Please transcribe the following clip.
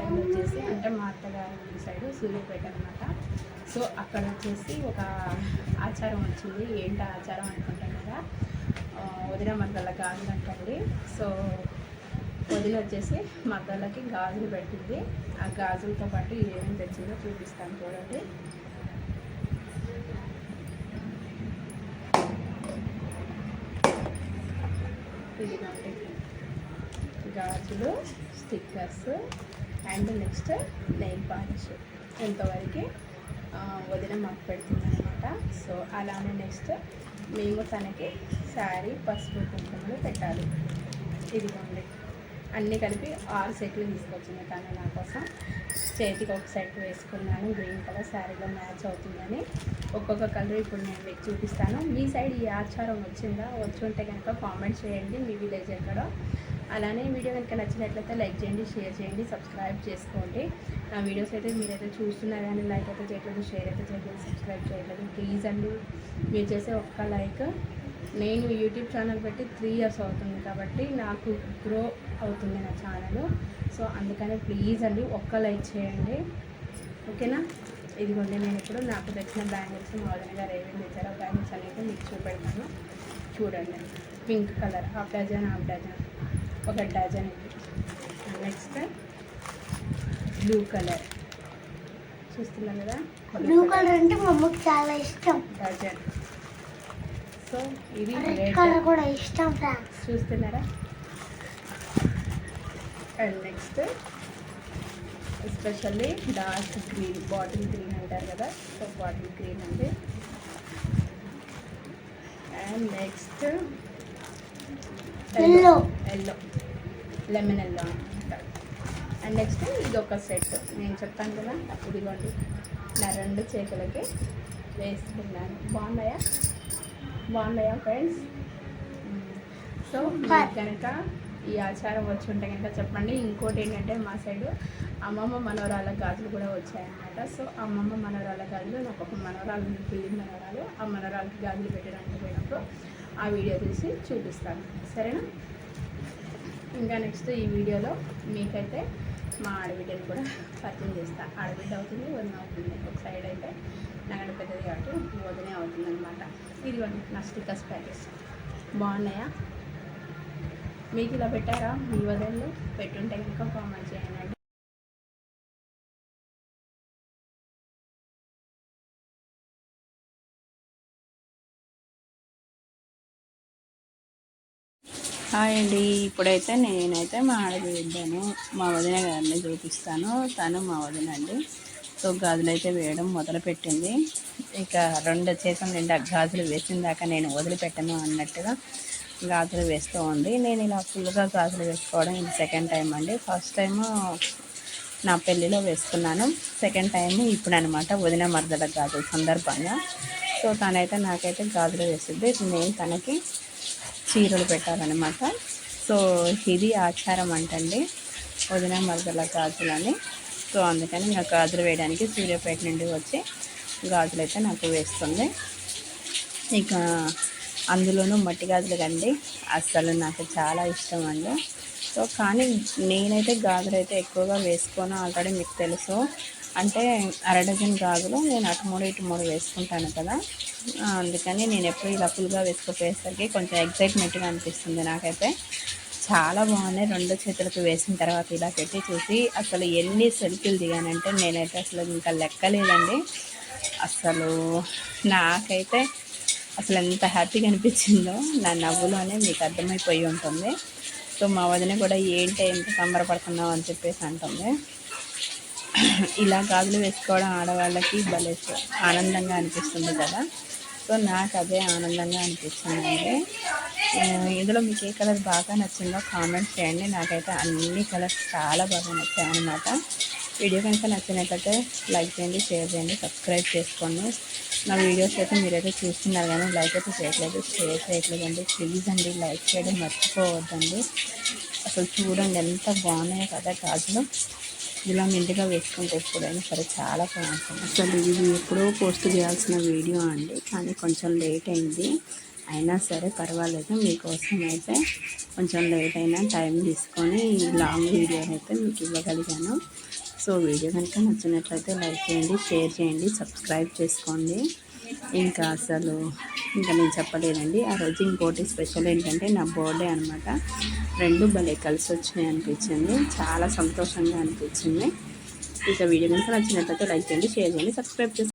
Side వచ్చేసి అంటే మా అత్తగారి సైడ్ సూర్యపేట అనమాట సో అక్కడ వచ్చేసి ఒక ఆచారం వచ్చింది. ఏంటి ఆచారం అనుకుంటాం కదా? వదిన మద్దల గాజులు అంటండి. సో వదిన వచ్చేసి మద్దలకి గాజులు పెట్టింది. ఆ గాజులతో పాటు ఏమేమి తెచ్చిందో చూపిస్తాను చూడండి. ఇది గాజులు stickers and next nail polish ఇంతవరకు వదిన మాకు పెడుతుంది అనమాట సో అలానే నెక్స్ట్ మేము తనకి శారీ పసుపు కుంకుమలు పెట్టాలి. ఇదిగోండి. అన్నీ కలిపి ఆరు సెట్లు తీసుకొచ్చింది తను నా కోసం. చేతికి ఒక సెట్ వేసుకున్నాను. గ్రీన్ కలర్ శారీలో మ్యాచ్ అవుతుందని. ఒక్కొక్క కలర్ ఇప్పుడు నేను మీకు చూపిస్తాను. మీ సైడ్ ఈ ఆచారం వచ్చిందా? వచ్చి ఉంటే కనుక కామెంట్ చేయండి. మీ విలేజ్ ఎక్కడో అలానే వీడియో కనుక నచ్చినట్లయితే లైక్ చేయండి షేర్ చేయండి సబ్స్క్రైబ్ చేసుకోండి. నా వీడియోస్ అయితే మీరైతే చూస్తున్నారు కానీ లైక్ అయితే చేయట్లేదు షేర్ అయితే చేయట్లేదు సబ్స్క్రైబ్ చేయట్లేదు. ప్లీజ్ అండి మీరు చేసే ఒక్క లైక్. నేను యూట్యూబ్ ఛానల్ పెట్టి త్రీ ఇయర్స్ అవుతుంది కాబట్టి నాకు గ్రో అవుతుంది నా ఛానల్. సో అందుకని ప్లీజ్ అండి ఒక్క లైక్ చేయండి. ఓకేనా? ఇదిగోండి నేను ఇప్పుడు నాకు తెచ్చిన బ్యాంగిల్స్ మామూలుగా గారు ఏమేమి తెచ్చారో. బ్యాంగిల్స్ అనేది మీకు చూపెడతాను. చూడండి. Pink colour half dozen half dozen. ఒక డజన్ నెక్స్ట్ బ్లూ కలర్ చూస్తున్నారు కదా? బ్లూ కలర్ అంటే మా అమ్మకి చాలా ఇష్టం. డజన్ సో ఇది రెడ్ కలర్ కూడా ఇష్టం ఫ్రెండ్స్. చూస్తున్నారా? And next especially dark green bottle green అంటారు కదా? సో బాటిల్ గ్రీన్ అండి. And next Yellow. Yellow lemon yellow అనమాట అండ్ నెక్స్ట్ ఇది ఒక సెట్ నేను చెప్పాను కదా ఇదిగోండి. నా రెండు చేతులకి వేసుకున్నాను. బాగున్నాయా? బాగున్నాయా ఫ్రెండ్స్ సో కనుక ఈ ఆచారం వచ్చి ఉంటే కనుక చెప్పండి. ఇంకోటి ఏంటంటే మా సైడు అమ్మమ్మ మనవరాల గాజులు కూడా వచ్చాయన్నమాట. సో అమ్మమ్మ మనవరాల గాజులు నాకు ఒక మనవరాలు పిల్లి మనవరాలు ఆ మనవరాలకి గాజులు పెట్టడానికి పోయినప్పుడు ఆ వీడియో తీసి చూపిస్తాను. సరేనా? ఇంకా నెక్స్ట్ ఈ వీడియోలో మీకైతే మా ఆడబిడ్డని కూడా పరిచయం చేస్తాను ఆడబిడ్డ అవుతుంది వదిన అవుతుంది. ఒక సైడ్ అయితే నగడ పెద్దది కాబట్టి వదినే అవుతుంది అనమాట ఇదిగోండి నా స్టిక్కర్స్ ప్యాకెట్స్ బాగున్నాయా? మీకు ఇలా పెట్టారా? మీ వదిలు పెట్టుంటే ఇంకా కామెంట్ చేయండి. హాయ్ అండి. ఇప్పుడైతే నేనైతే మా ఆడబిడ్డను మా వదిన గారిని చూపిస్తాను. తను మా వదిన అండి. సో గాజులు అయితే వేయడం మొదలుపెట్టింది. ఇక రెండు చేతుల నిండా గాజులు వేసిన దాకా నేను వదిలిపెట్టను అన్నట్టుగా గాజులు వేస్తూ ఉంది. నేను ఇలా ఫుల్గా గాజులు వేసుకోవడం ఇది సెకండ్ టైం అండి. ఫస్ట్ టైము నా పెళ్ళిలో వేసుకున్నాను. సెకండ్ టైం ఇప్పుడు అనమాట వదిన మరదల గాజుల సందర్భంగా. సో తనైతే నాకైతే గాజులు వేస్తుంది నేను తనకి చీరలు పెట్టాలన్నమాట సో ఇది ఆచారం అంటండి. వదిన మరదల గాజులని. సో అందుకని నాకు గాజులు వేయడానికి సూర్యాపేట నుండి వచ్చి గాజులు అయితే నాకు వేస్తుంది. ఇక అందులోనూ మట్టి గాజులు కండి. అస్సలు నాకు చాలా ఇష్టం అండి. సో కానీ నేనైతే గాజులు అయితే ఎక్కువగా వేసుకోను. ఆల్రెడీ మీకు తెలుసు. అంటే అర డజన్ రాగులు నేను అటు మూడు ఇటు మూడు వేసుకుంటాను కదా. అందుకని నేను ఎప్పుడు ఇలా ఫుల్గా వేసుకుపోయేసరికి కొంచెం ఎగ్జైట్మెంట్గా అనిపిస్తుంది నాకైతే. చాలా బాగున్నాయి. రెండు చేతులకు వేసిన తర్వాత ఇలా పెట్టి చూసి అసలు ఎన్ని సెల్ఫీలు దిగానంటే నేనైతే అసలు ఇంకా లెక్కలేదండి. అసలు నాకైతే అసలు ఎంత హ్యాపీగా అనిపించిందో నా నవ్వులోనే మీకు అర్థమైపోయి ఉంటుంది. సో మా వదిన కూడా ఏంటి ఎంత సంబరపడుతున్నావు అని చెప్పేసి అంటుంది. ఇలా గాజులు వేసుకోవడం ఆడవాళ్ళకి భలే ఆనందంగా అనిపిస్తుంది కదా. సో నాకు అదే ఆనందంగా అనిపిస్తుందండి. ఇందులో మీకు ఏ కలర్ బాగా నచ్చిందో కామెంట్ చేయండి. నాకైతే అన్ని కలర్స్ చాలా బాగా నచ్చాయి అనమాట వీడియో కనుక నచ్చినట్లయితే లైక్ చేయండి షేర్ చేయండి సబ్స్క్రైబ్ చేసుకోండి. నా వీడియోస్ అయితే మీరైతే చూస్తున్నారు కానీ లైక్ అయితే చేయట్లేదు షేర్ చేయట్లేదు అండి ప్లీజ్ అండి లైక్ చేయడం మర్చిపోవద్దండి. అసలు చూడండి ఎంత బాగున్నాయో కదా గాజులు. ఇలా మెండుగా వేసుకుంటే ఎప్పుడైనా సరే చాలా బాగుంటుంది. అసలు ఇది ఎప్పుడో పోస్ట్ చేయాల్సిన వీడియో అండి కానీ కొంచెం లేట్ అయింది. అయినా సరే పర్వాలేదు మీకోసం అయితే కొంచెం లేట్ అయినా టైం తీసుకొని లాంగ్ వీడియోని అయితే మీకు ఇవ్వగలిగాను. సో వీడియో కనుక నచ్చినట్లయితే లైక్ చేయండి షేర్ చేయండి సబ్స్క్రైబ్ చేసుకోండి. ఇంకా అసలు ఇంకా నేను చెప్పలేనండి. ఆ రోజు ఇంకోటి స్పెషల్ ఏంటంటే నా బర్త్డే అనమాట రెండు భలే కలిసి వచ్చినాయి అనిపించింది. చాలా సంతోషంగా అనిపించింది. ఇక వీడియో కనుక నచ్చినట్లయితే లైక్ చేయండి షేర్ చేయండి సబ్స్క్రైబ్ చేసుకోండి